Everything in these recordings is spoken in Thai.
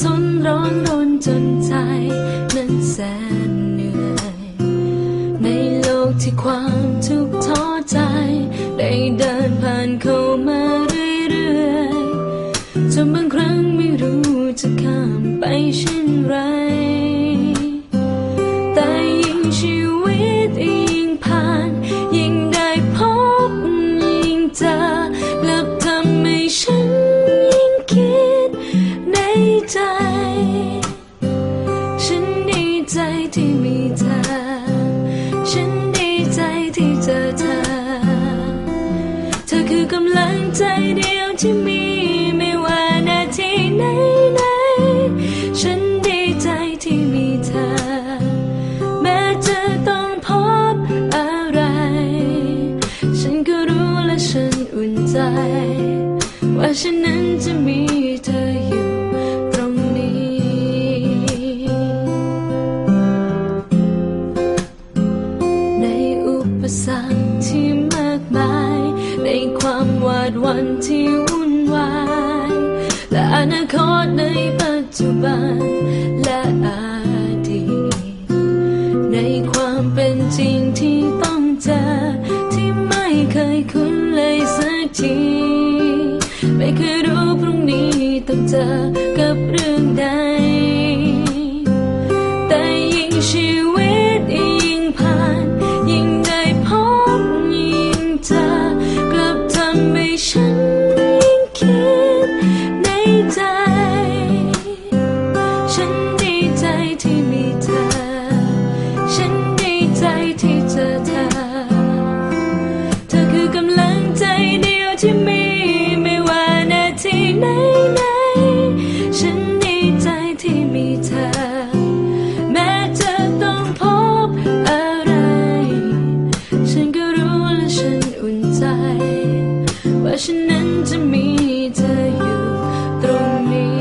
สนร้อนรนจนใจนั้นแสนเหนื่อย ในโลกที่ความทุกข์ท้อใจ ได้เดินผ่านเข้ามาเรื่อยๆจนบางครั้งไม่รู้จะข้ามไปเช่นไร ใจ ว่าฉันนั้นจะมีเธออยู่ตรงนี้ ในอุปสรรคที่มากมาย ในความหวาดหวั่นที่วุ่นวาย และอนาคตในปัจจุบันและอดีตในความเป็นจริงที่ต้องเจอที่ไม่เคยคุ้น ที ไม่เคยรู้พรุ่งนี้ต้องเจอ ว่าฉันนั้นจะมีเธออยู่ตรงนี้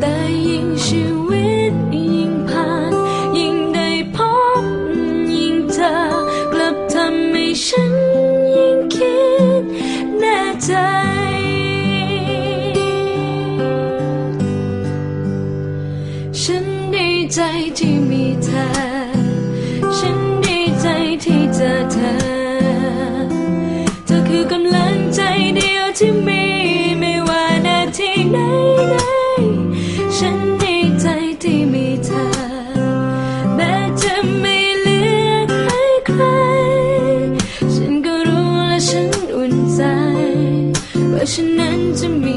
แต่ยิ่งชีวิตยิ่งผ่าน ยิ่งได้พบยิ่งเจอกลับทำให้ฉัน ใจที่มีเธอ ฉันดีใจที่เจอเธอ เธอคือกำลังใจเดียวที่มี ไม่ว่านาทีไหนไหนๆฉันดีใจที่มีเธอ แม้จะไม่เหลือใครใคร ฉันก็รู้และฉันอุ่นใจ ว่าฉันนั้นจะมี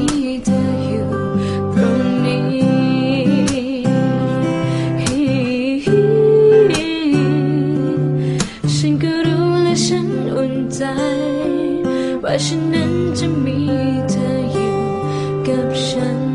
และฉันอุ่นใจ ว่าฉันนั้นจะมีเธออยู่กับฉัน